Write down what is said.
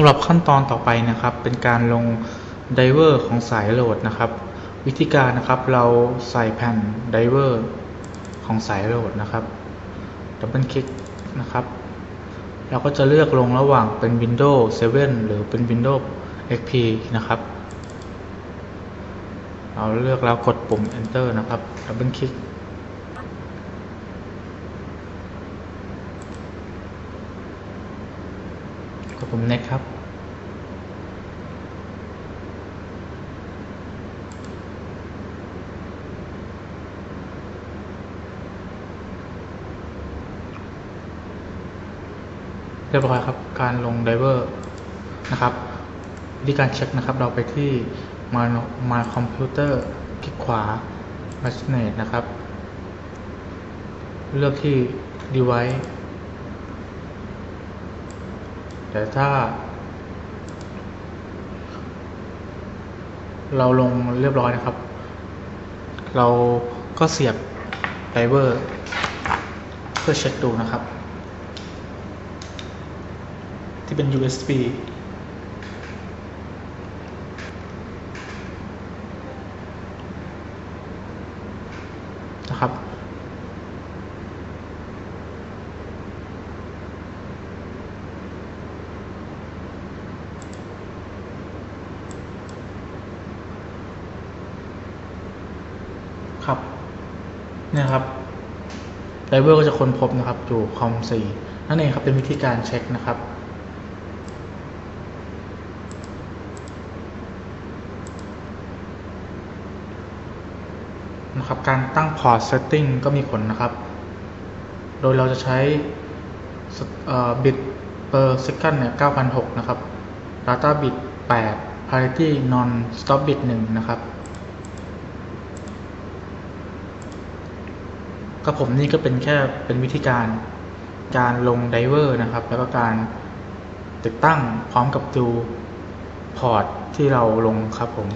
สำหรับขั้นตอนต่อไปนะครับ เป็นการลงไดเวอร์ของสายโหลดนะครับ วิธีการนะครับเราใส่แผ่นไดเวอร์ของสายโหลดนะครับดับเบิลคลิกนะครับ เราก็จะเลือกลงระหว่างเป็น Windows 7 หรือเป็น Windows XP นะครับ เราเลือกแล้วกดปุ่ม Enter นะครับดับเบิลคลิก กดปุ่ม Next ครับ เรียบร้อยครับ การลงไดเวอร์นะครับวิธีการเช็คนะครับ เราไปที่มามาคอมพิวเตอร์คลิกขวา m a c h i n e t นะครับ เลือกที่ device แต่ถ้า เราลงเรียบร้อยนะครับ เราก็เสียบไดเวอร์เพื่อเช็คดูนะครับ ที่เป็น USB นะครับ ครับเนี่ยครับไดเวอร์ก็จะค้นพบนะครับอยู่คอม4นั่นเองครับเป็นวิธีการเช็คนะครับนะครับการตั้งพอร์ตเซตติ้งก็มีผลนะครับ โดยเราจะใช้บิต per second เนี่ย9,006 นะครับ data bit 8 parity non stop bit 1 นะครับ ก็ผมนี่ก็เป็นแค่เป็นวิธีการการลงไดเวอร์นะครับ แล้วก็การติดตั้งพร้อมกับดูพอร์ตที่เราลงครับผม